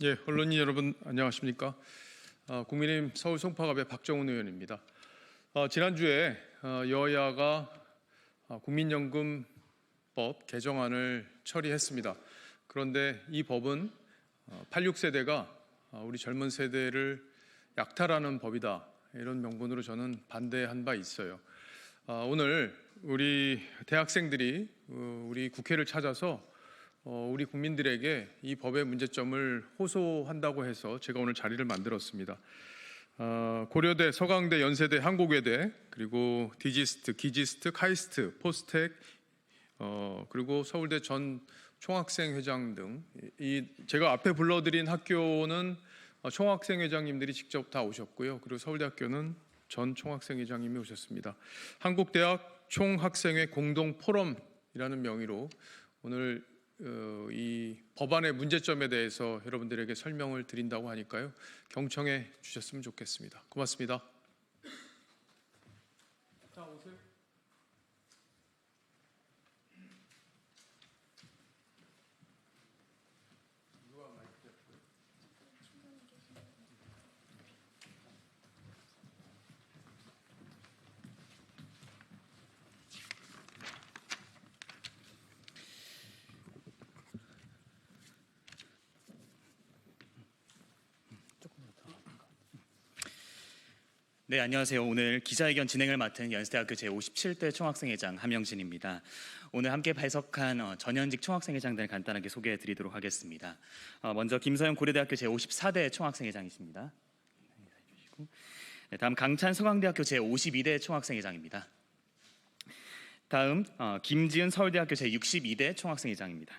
예, 언론인 여러분 안녕하십니까? 아, 국민의힘 서울 송파갑의 박정훈 의원입니다. 아, 지난주에 아, 여야가 아, 국민연금법 개정안을 처리했습니다. 그런데 이 법은 86세대가 우리 젊은 세대를 약탈하는 법이다 이런 명분으로 저는 반대한 바 있어요. 아, 오늘 우리 대학생들이 어, 우리 국회를 찾아서 어, 우리 국민들에게 이 법의 문제점을 호소한다고 해서 제가 오늘 자리를 만들었습니다. 어, 고려대, 서강대, 연세대, 한국외대, 그리고 디지스트, 기지스트, 카이스트, 포스텍, 어, 그리고 서울대 전 총학생 회장 등 이 제가 앞에 불러드린 학교는 어, 총학생 회장님들이 직접 다 오셨고요. 그리고 서울대학교는 전 총학생 회장님이 오셨습니다. 한국대학 총학생회 공동 포럼이라는 명의로 오늘 어, 이 법안의 문제점에 대해서 여러분들에게 설명을 드린다고 하니까요. 경청해 주셨으면 좋겠습니다. 고맙습니다. 네, 안녕하세요. 오늘 기자회견 진행을 맡은 연세대학교 제57대 총학생회장 함영진입니다. 오늘 함께 발석한 어, 전현직 총학생회장들 간단하게 소개해 드리도록 하겠습니다. 어, 먼저 김서영 고려대학교 제54대 총학생회장이십니다. 네, 다음 강찬 서강대학교 제52대 총학생회장입니다. 다음 어, 김지은 서울대학교 제62대 총학생회장입니다.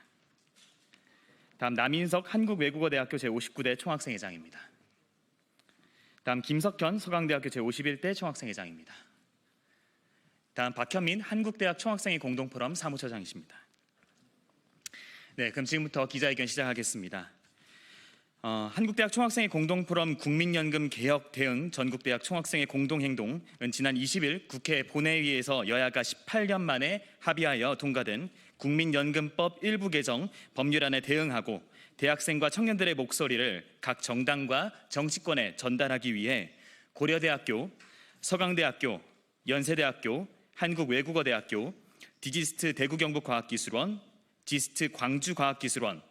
다음 남인석 한국외국어대학교 제59대 총학생회장입니다. 다음 김석현 서강대학교 제51대 총학생회장입니다. 다음 박현민 한국대학 총학생회 공동포럼 사무처장이십니다. 네, 그럼 지금부터 기자회견 시작하겠습니다. 어, 한국대학 총학생회 공동포럼 국민연금 개혁 대응 전국대학 총학생회 공동행동은 지난 20일 국회 본회의에서 여야가 18년 만에 합의하여 통과된 국민연금법 일부 개정 법률안에 대응하고 대학생과 청년들의 목소리를 각 정당과 정치권에 전달하기 위해 고려대학교, 서강대학교, 연세대학교, 한국외국어대학교, 디지스트 대구경북과학기술원, 지스트 광주과학기술원,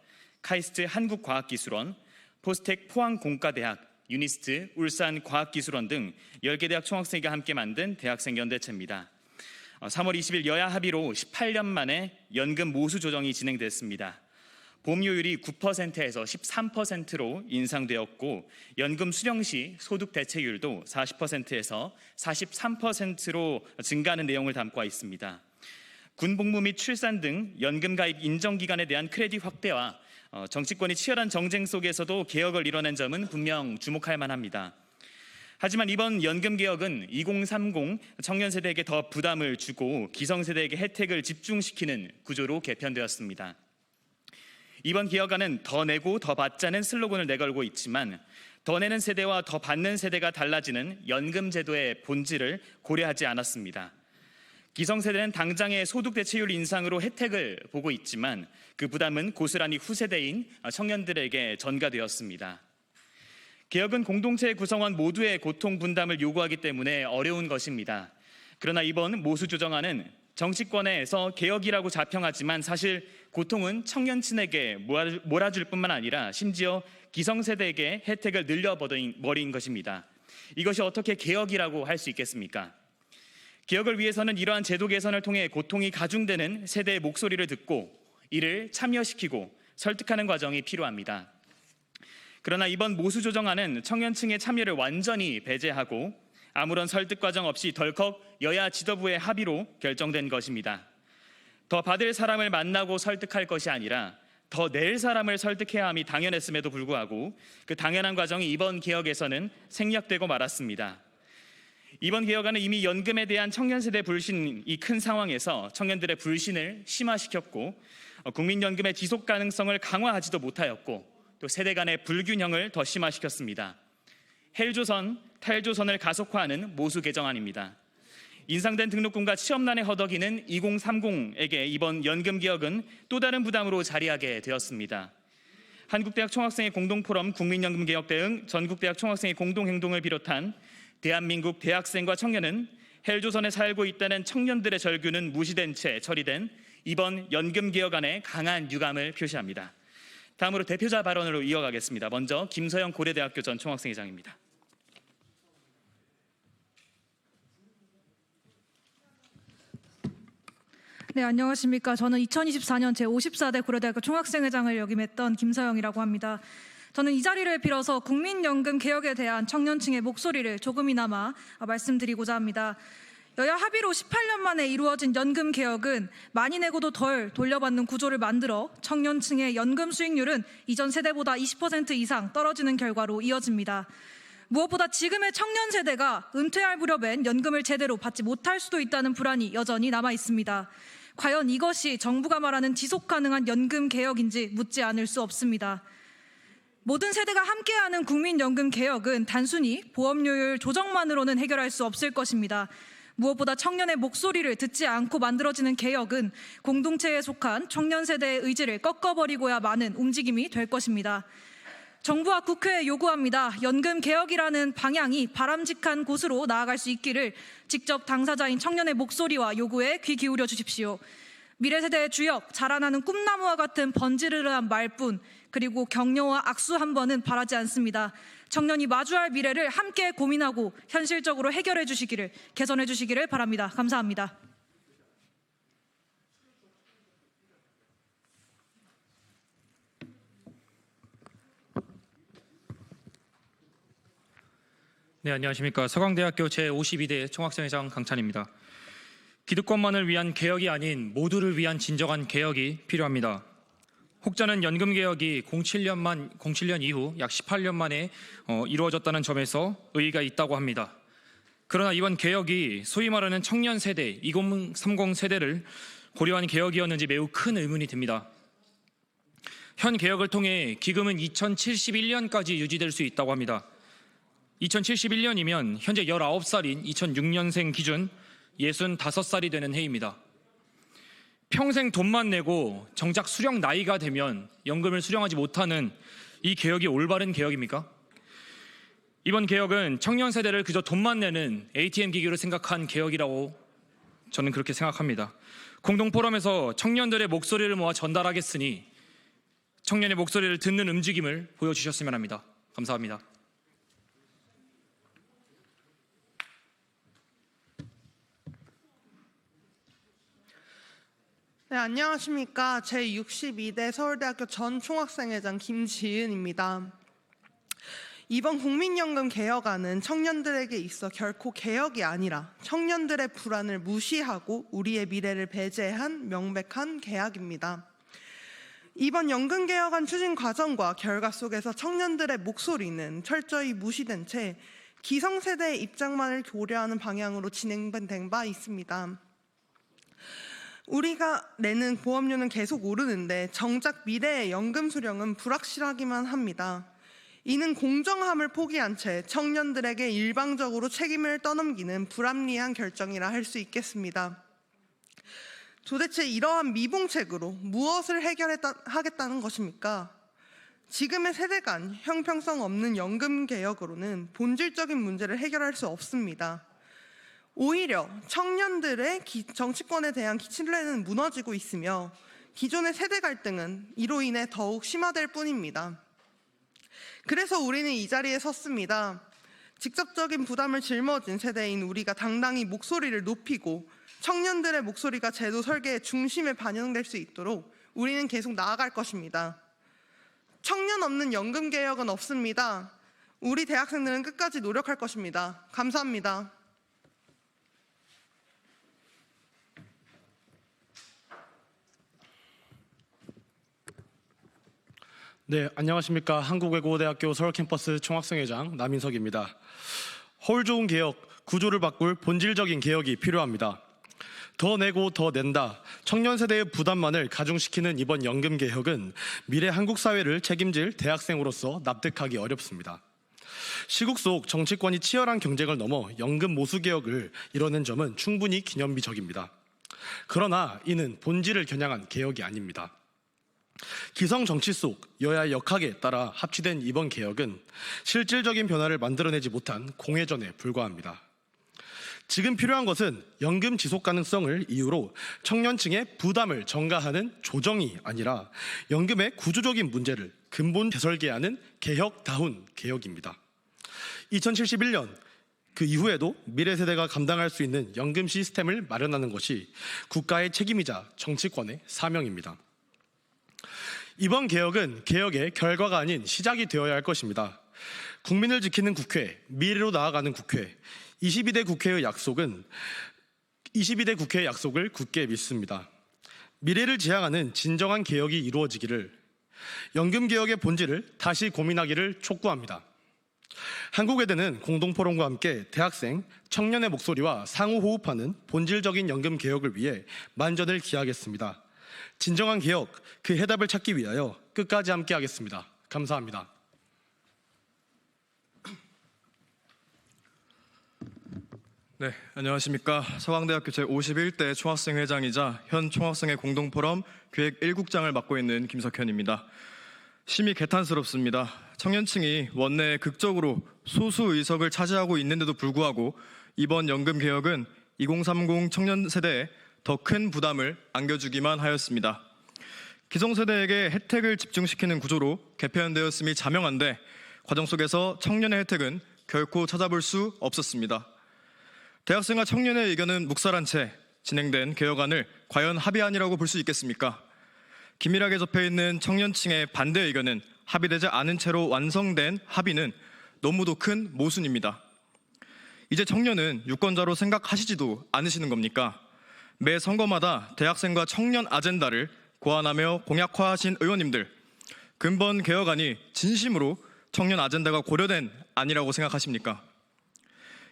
카이스트 한국과학기술원, 포스텍 포항공과대학, 유니스트 울산과학기술원 등 10개 대학 총학생회가 함께 만든 대학생 연대체입니다. 3월 20일 여야 합의로 18년 만에 연금 모수 조정이 진행됐습니다. 보험료율이 9%에서 13%로 인상되었고 연금 수령 시 소득 대체율도 40%에서 43%로 증가하는 내용을 담고 있습니다. 군복무 및 출산 등 연금 가입 인정 기간에 대한 크레딧 확대와 어, 정치권이 치열한 정쟁 속에서도 개혁을 이뤄낸 점은 분명 주목할 만합니다. 하지만 이번 연금 개혁은 2030 청년 세대에게 더 부담을 주고 기성 세대에게 혜택을 집중시키는 구조로 개편되었습니다. 이번 개혁안은 더 내고 더 받자는 슬로건을 내걸고 있지만 더 내는 세대와 더 받는 세대가 달라지는 연금 제도의 본질을 고려하지 않았습니다. 기성세대는 당장의 소득 대체율 인상으로 혜택을 보고 있지만 그 부담은 고스란히 후세대인 청년들에게 전가되었습니다. 개혁은 공동체 구성원 모두의 고통 분담을 요구하기 때문에 어려운 것입니다. 그러나 이번 모수 조정안은 정치권에서 개혁이라고 자평하지만 사실 고통은 청년층에게 몰아줄 뿐만 아니라 심지어 기성세대에게 혜택을 늘려버린 것입니다. 이것이 어떻게 개혁이라고 할 수 있겠습니까? 개혁을 위해서는 이러한 제도 개선을 통해 고통이 가중되는 세대의 목소리를 듣고 이를 참여시키고 설득하는 과정이 필요합니다. 그러나 이번 모수 조정안은 청년층의 참여를 완전히 배제하고 아무런 설득 과정 없이 덜컥 여야 지도부의 합의로 결정된 것입니다. 더 받을 사람을 만나고 설득할 것이 아니라 더 낼 사람을 설득해야 함이 당연했음에도 불구하고 그 당연한 과정이 이번 개혁에서는 생략되고 말았습니다. 이번 개혁안은 이미 연금에 대한 청년 세대 불신이 큰 상황에서 청년들의 불신을 심화시켰고 어, 국민연금의 지속 가능성을 강화하지도 못하였고 또 세대 간의 불균형을 더 심화시켰습니다. 헬조선, 탈조선을 가속화하는 모수 개정안입니다. 인상된 등록금과 취업난에 허덕이는 2030에게 이번 연금 개혁은 또 다른 부담으로 자리하게 되었습니다. 한국대학 총학생회 공동포럼 국민연금 개혁 대응 전국대학 총학생회 공동행동을 비롯한 대한민국 대학생과 청년은 헬조선에 살고 있다는 청년들의 절규는 무시된 채 처리된 이번 연금 개혁안에 강한 유감을 표시합니다. 다음으로 대표자 발언으로 이어가겠습니다. 먼저 김서영 고려대학교 전 총학생회장입니다. 네, 안녕하십니까. 저는 2024년 제54대 고려대학교 총학생회장을 역임했던 김서영이라고 합니다. 저는 이 자리를 빌어서 국민연금 개혁에 대한 청년층의 목소리를 조금이나마 말씀드리고자 합니다. 여야 합의로 18년 만에 이루어진 연금 개혁은 많이 내고도 덜 돌려받는 구조를 만들어 청년층의 연금 수익률은 이전 세대보다 20% 이상 떨어지는 결과로 이어집니다. 무엇보다 지금의 청년 세대가 은퇴할 무렵엔 연금을 제대로 받지 못할 수도 있다는 불안이 여전히 남아 있습니다. 과연 이것이 정부가 말하는 지속 가능한 연금 개혁인지 묻지 않을 수 없습니다. 모든 세대가 함께하는 국민연금 개혁은 단순히 보험료율 조정만으로는 해결할 수 없을 것입니다. 무엇보다 청년의 목소리를 듣지 않고 만들어지는 개혁은 공동체에 속한 청년 세대의 의지를 꺾어버리고야 마는 움직임이 될 것입니다. 정부와 국회에 요구합니다. 연금 개혁이라는 방향이 바람직한 곳으로 나아갈 수 있기를 직접 당사자인 청년의 목소리와 요구에 귀 기울여 주십시오. 미래 세대의 주역, 자라나는 꿈나무와 같은 번지르르한 말뿐 그리고 격려와 악수 한 번은 바라지 않습니다. 청년이 마주할 미래를 함께 고민하고 현실적으로 해결해 주시기를 개선해 주시기를 바랍니다. 감사합니다. 네, 안녕하십니까. 서강대학교 제52대 총학생회장 강찬입니다. 기득권만을 위한 개혁이 아닌 모두를 위한 진정한 개혁이 필요합니다. 혹자는 연금 개혁이 07년만 07년 이후 약 18년 만에 어, 이루어졌다는 점에서 의의가 있다고 합니다. 그러나 이번 개혁이 소위 말하는 청년 세대 2030 세대를 고려한 개혁이었는지 매우 큰 의문이 듭니다. 현 개혁을 통해 기금은 2071년까지 유지될 수 있다고 합니다. 2071년이면 현재 19살인 2006년생 기준 65살이 되는 해입니다. 평생 돈만 내고 정작 수령 나이가 되면 연금을 수령하지 못하는 이 개혁이 올바른 개혁입니까? 이번 개혁은 청년 세대를 그저 돈만 내는 ATM 기기로 생각한 개혁이라고 저는 그렇게 생각합니다. 공동 포럼에서 청년들의 목소리를 모아 전달하겠으니 청년의 목소리를 듣는 움직임을 보여주셨으면 합니다. 감사합니다. 네, 안녕하십니까. 제62대 서울대학교 전 총학생회장 김지은입니다. 이번 국민연금 개혁안은 청년들에게 있어 결코 개혁이 아니라 청년들의 불안을 무시하고 우리의 미래를 배제한 명백한 계약입니다. 이번 연금 개혁안 추진 과정과 결과 속에서 청년들의 목소리는 철저히 무시된 채 기성세대의 입장만을 고려하는 방향으로 진행된 바 있습니다. 우리가 내는 보험료는 계속 오르는데 정작 미래의 연금 수령은 불확실하기만 합니다. 이는 공정함을 포기한 채 청년들에게 일방적으로 책임을 떠넘기는 불합리한 결정이라 할 수 있겠습니다. 도대체 이러한 미봉책으로 무엇을 해결하겠다는 것입니까? 지금의 세대 간 형평성 없는 연금 개혁으로는 본질적인 문제를 해결할 수 없습니다. 오히려 청년들의 기- 정치권에 대한 기- 신뢰는 무너지고 있으며 기존의 세대 갈등은 이로 인해 더욱 심화될 뿐입니다. 그래서 우리는 이 자리에 섰습니다. 직접적인 부담을 짊어진 세대인 우리가 당당히 목소리를 높이고 청년들의 목소리가 제도 설계의 중심에 반영될 수 있도록 우리는 계속 나아갈 것입니다. 청년 없는 연금 개혁은 없습니다. 우리 대학생들은 끝까지 노력할 것입니다. 감사합니다. 네, 안녕하십니까. 한국외국어대학교 서울 캠퍼스 총학생회장 남인석입니다. 헐 좋은 개혁, 구조를 바꿀 본질적인 개혁이 필요합니다. 더 내고 더 낸다. 청년 세대의 부담만을 가중시키는 이번 연금 개혁은 미래 한국 사회를 책임질 대학생으로서 납득하기 어렵습니다. 시국 속 정치권이 치열한 경쟁을 넘어 연금 모수 개혁을 이뤄낸 점은 충분히 기념비적입니다. 그러나 이는 본질을 겨냥한 개혁이 아닙니다. 기성 정치 속 여야 역학에 따라 합치된 이번 개혁은 실질적인 변화를 만들어내지 못한 공회전에 불과합니다. 지금 필요한 것은 연금 지속 가능성을 이유로 청년층의 부담을 전가하는 조정이 아니라 연금의 구조적인 문제를 근본 재설계하는 개혁다운 개혁입니다. 2071년 그 이후에도 미래 세대가 감당할 수 있는 연금 시스템을 마련하는 것이 국가의 책임이자 정치권의 사명입니다. 이번 개혁은 개혁의 결과가 아닌 시작이 되어야 할 것입니다. 국민을 지키는 국회, 미래로 나아가는 국회, 22대 국회의 약속은 22대 국회의 약속을 굳게 믿습니다. 미래를 지향하는 진정한 개혁이 이루어지기를 연금 개혁의 본질을 다시 고민하기를 촉구합니다. 한국외대는 공동포럼과 함께 대학생, 청년의 목소리와 상호 호흡하는 본질적인 연금 개혁을 위해 만전을 기하겠습니다. 진정한 개혁, 그 해답을 찾기 위하여 끝까지 함께 하겠습니다. 감사합니다. 네, 안녕하십니까. 서강대학교 제51대 총학생회장이자 현 총학생회 공동포럼 기획 1국장을 맡고 있는 김석현입니다. 심히 개탄스럽습니다. 청년층이 원내에 극적으로 소수 의석을 차지하고 있는데도 불구하고 이번 연금 개혁은 2030 청년 세대에 더 큰 부담을 안겨주기만 하였습니다. 기성세대에게 혜택을 집중시키는 구조로 개편되었음이 자명한데 과정 속에서 청년의 혜택은 결코 찾아볼 수 없었습니다. 대학생과 청년의 의견은 묵살한 채 진행된 개혁안을 과연 합의안이라고 볼 수 있겠습니까? 긴밀하게 접해 있는 청년층의 반대 의견은 합의되지 않은 채로 완성된 합의는 너무도 큰 모순입니다. 이제 청년은 유권자로 생각하시지도 않으시는 겁니까? 매 선거마다 대학생과 청년 아젠다를 고안하며 공약화하신 의원님들, 근본 개혁안이 진심으로 청년 아젠다가 고려된 안이라고 생각하십니까?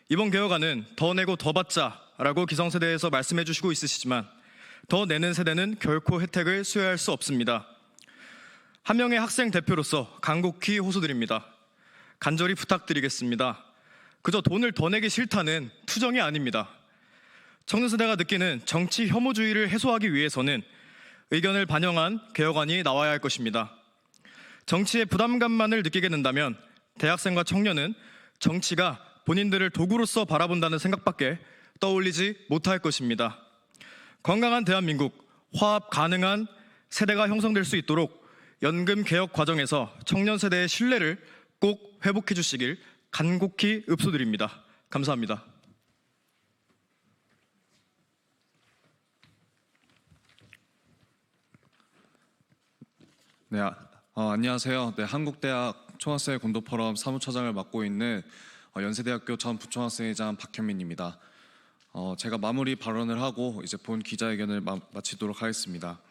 이번 개혁안은 더 내고 더 받자라고 기성세대에서 말씀해 주시고 있으시지만 더 내는 세대는 결코 혜택을 수여할 수 없습니다. 한 명의 학생 대표로서 간곡히 호소드립니다. 간절히 부탁드리겠습니다. 그저 돈을 더 내기 싫다는 투정이 아닙니다. 청년 세대가 느끼는 정치 혐오주의를 해소하기 위해서는 의견을 반영한 개혁안이 나와야 할 것입니다. 정치의 부담감만을 느끼게 된다면 대학생과 청년은 정치가 본인들을 도구로서 바라본다는 생각밖에 떠올리지 못할 것입니다. 건강한 대한민국, 화합 가능한 세대가 형성될 수 있도록 연금 개혁 과정에서 청년 세대의 신뢰를 꼭 회복해 주시길 간곡히 읍소드립니다. 감사합니다. 네, 아, 어, 안녕하세요. 네, 한국대학 총학생 공동포럼 사무처장을 맡고 있는 어, 연세대학교 전 부총학생회장 박현민입니다. 어, 제가 마무리 발언을 하고 이제 본 기자회견을 마, 마치도록 하겠습니다.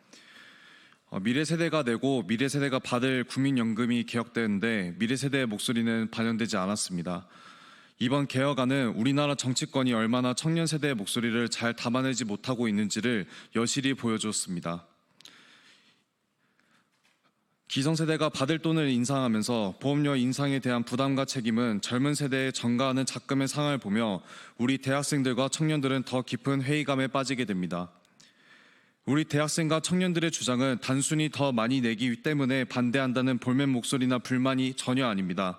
어, 미래 세대가 내고 미래 세대가 받을 국민연금이 개혁되는데 미래 세대의 목소리는 반영되지 않았습니다. 이번 개혁안은 우리나라 정치권이 얼마나 청년 세대의 목소리를 잘 담아내지 못하고 있는지를 여실히 보여주었습니다. 기성세대가 받을 돈을 인상하면서 보험료 인상에 대한 부담과 책임은 젊은 세대에 전가하는 작금의 상황을 보며 우리 대학생들과 청년들은 더 깊은 회의감에 빠지게 됩니다. 우리 대학생과 청년들의 주장은 단순히 더 많이 내기 때문에 반대한다는 볼멘 목소리나 불만이 전혀 아닙니다.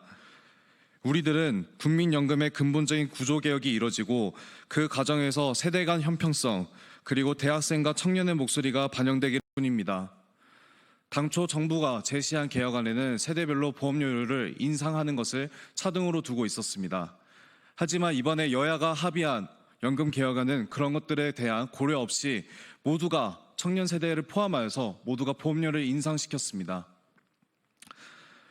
우리들은 국민연금의 근본적인 구조개혁이 이뤄지고 그 과정에서 세대 간 형평성 그리고 대학생과 청년의 목소리가 반영되기 뿐입니다. 당초 정부가 제시한 개혁안에는 세대별로 보험료를 인상하는 것을 차등으로 두고 있었습니다. 하지만 이번에 여야가 합의한 연금 개혁안은 그런 것들에 대한 고려 없이 모두가 청년 세대를 포함하여서 모두가 보험료를 인상시켰습니다.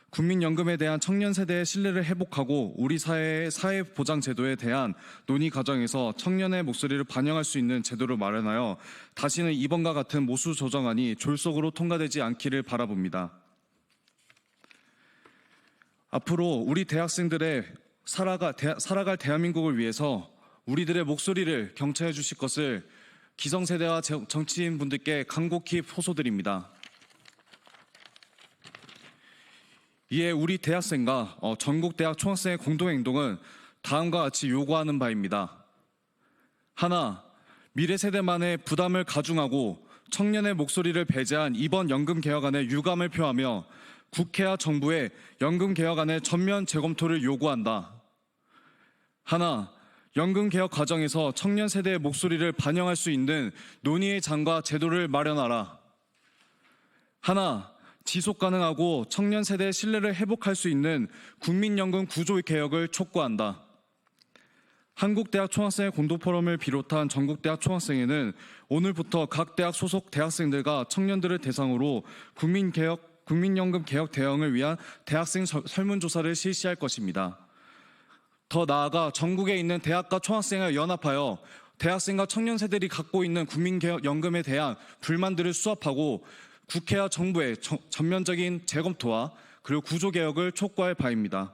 국민연금에 대한 청년 세대의 신뢰를 회복하고 우리 사회의 사회 보장 제도에 대한 논의 과정에서 청년의 목소리를 반영할 수 있는 제도를 마련하여 다시는 이번과 같은 모수 조정안이 졸속으로 통과되지 않기를 바라봅니다. 앞으로 우리 대학생들의 살아가, 대, 살아갈 대한민국을 위해서 우리들의 목소리를 경청해 주실 것을 기성세대와 정치인 분들께 간곡히 호소드립니다. 이에 우리 대학생과 어, 전국 대학 총학생의 공동 행동은 다음과 같이 요구하는 바입니다. 하나, 미래 세대만의 부담을 가중하고 청년의 목소리를 배제한 이번 연금 개혁안에 유감을 표하며 국회와 정부에 연금 개혁안의 전면 재검토를 요구한다. 하나, 연금 개혁 과정에서 청년 세대의 목소리를 반영할 수 있는 논의의 장과 제도를 마련하라. 하나, 지속 가능하고 청년 세대의 신뢰를 회복할 수 있는 국민연금 구조 개혁을 촉구한다. 한국대학 총학생회 공동포럼을 비롯한 전국대학 총학생회는 오늘부터 각 대학 소속 대학생들과 청년들을 대상으로 국민개혁, 국민연금 개혁 대응을 위한 대학생 설- 설문조사를 실시할 것입니다. 더 나아가 전국에 있는 대학과 총학생을 연합하여 대학생과 청년 세대들이 갖고 있는 국민연금에 대한 불만들을 수합하고 국회와 정부의 정- 전면적인 재검토와 그리고 구조개혁을 촉구할 바입니다.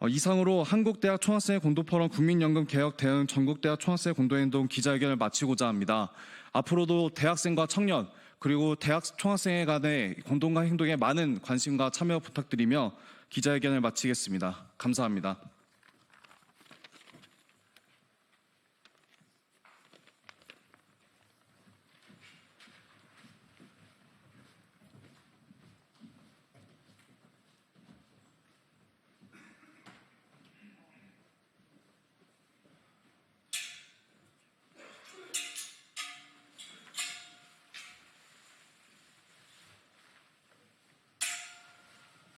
어, 이상으로 한국대학 총학생회 공동포럼 국민연금 개혁 대응 전국대학 총학생회 공동행동 기자회견을 마치고자 합니다. 앞으로도 대학생과 청년 그리고 대학 총학생회 간의 공동 행동에 많은 관심과 참여 부탁드리며 기자회견을 마치겠습니다. 감사합니다.